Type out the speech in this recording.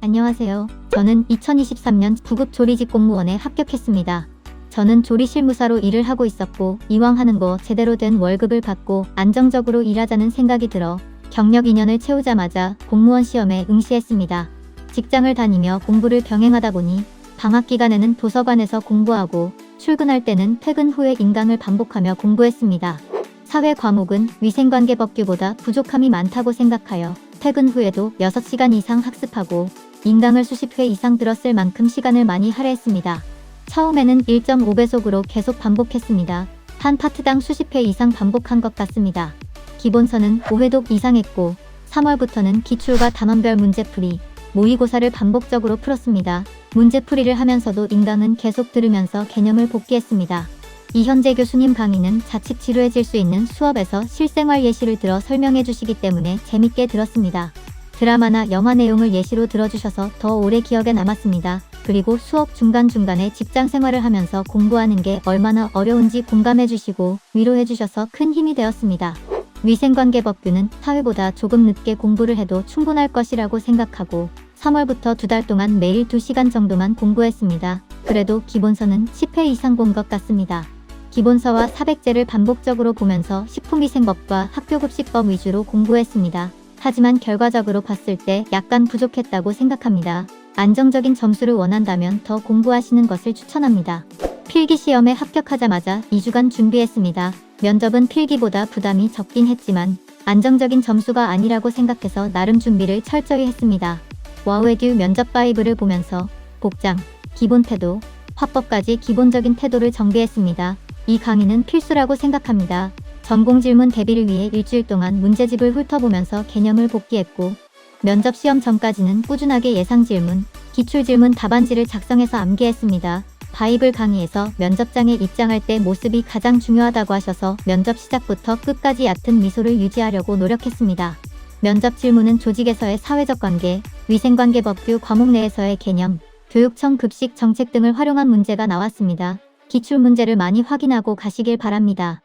안녕하세요. 저는 2023년 9급 조리직 공무원에 합격했습니다. 저는 조리실무사로 일을 하고 있었고 이왕 하는 거 제대로 된 월급을 받고 안정적으로 일하자는 생각이 들어 경력 2년을 채우자마자 공무원 시험에 응시했습니다. 직장을 다니며 공부를 병행하다 보니 방학 기간에는 도서관에서 공부하고 출근할 때는 퇴근 후에 인강을 반복하며 공부했습니다. 사회 과목은 위생관계법규보다 부족함이 많다고 생각하여 퇴근 후에도 6시간 이상 학습하고 인강을 수십 회 이상 들었을 만큼 시간을 많이 할애했습니다. 처음에는 1.5배속으로 계속 반복했습니다. 한 파트당 수십 회 이상 반복한 것 같습니다. 기본서는 5회독 이상 했고 3월부터는 기출과 단원별 문제풀이, 모의고사를 반복적으로 풀었습니다. 문제풀이를 하면서도 인강은 계속 들으면서 개념을 복기했습니다. 이현재 교수님 강의는 자칫 지루해질 수 있는 수업에서 실생활 예시를 들어 설명해 주시기 때문에 재밌게 들었습니다. 드라마나 영화 내용을 예시로 들어주셔서 더 오래 기억에 남았습니다. 그리고 수업 중간중간에 직장 생활을 하면서 공부하는 게 얼마나 어려운지 공감해 주시고 위로해 주셔서 큰 힘이 되었습니다. 위생관계법규는 사회보다 조금 늦게 공부를 해도 충분할 것이라고 생각하고 3월부터 두 달 동안 매일 2시간 정도만 공부했습니다. 그래도 기본서는 10회 이상 본 것 같습니다. 기본서와 사백제를 반복적으로 보면서 식품위생법과 학교급식법 위주로 공부했습니다. 하지만 결과적으로 봤을 때 약간 부족했다고 생각합니다. 안정적인 점수를 원한다면 더 공부하시는 것을 추천합니다. 필기 시험에 합격하자마자 2주간 준비했습니다. 면접은 필기보다 부담이 적긴 했지만 안정적인 점수가 아니라고 생각해서 나름 준비를 철저히 했습니다. 와우에듀 면접 바이브를 보면서 복장, 기본 태도, 화법까지 기본적인 태도를 정비했습니다. 이 강의는 필수라고 생각합니다. 전공 질문 대비를 위해 일주일 동안 문제집을 훑어보면서 개념을 복기했고 면접 시험 전까지는 꾸준하게 예상 질문, 기출 질문 답안지를 작성해서 암기했습니다. 바이블 강의에서 면접장에 입장할 때 모습이 가장 중요하다고 하셔서 면접 시작부터 끝까지 얕은 미소를 유지하려고 노력했습니다. 면접 질문은 조직에서의 사회적 관계, 위생관계법규 과목 내에서의 개념, 교육청 급식 정책 등을 활용한 문제가 나왔습니다. 기출 문제를 많이 확인하고 가시길 바랍니다.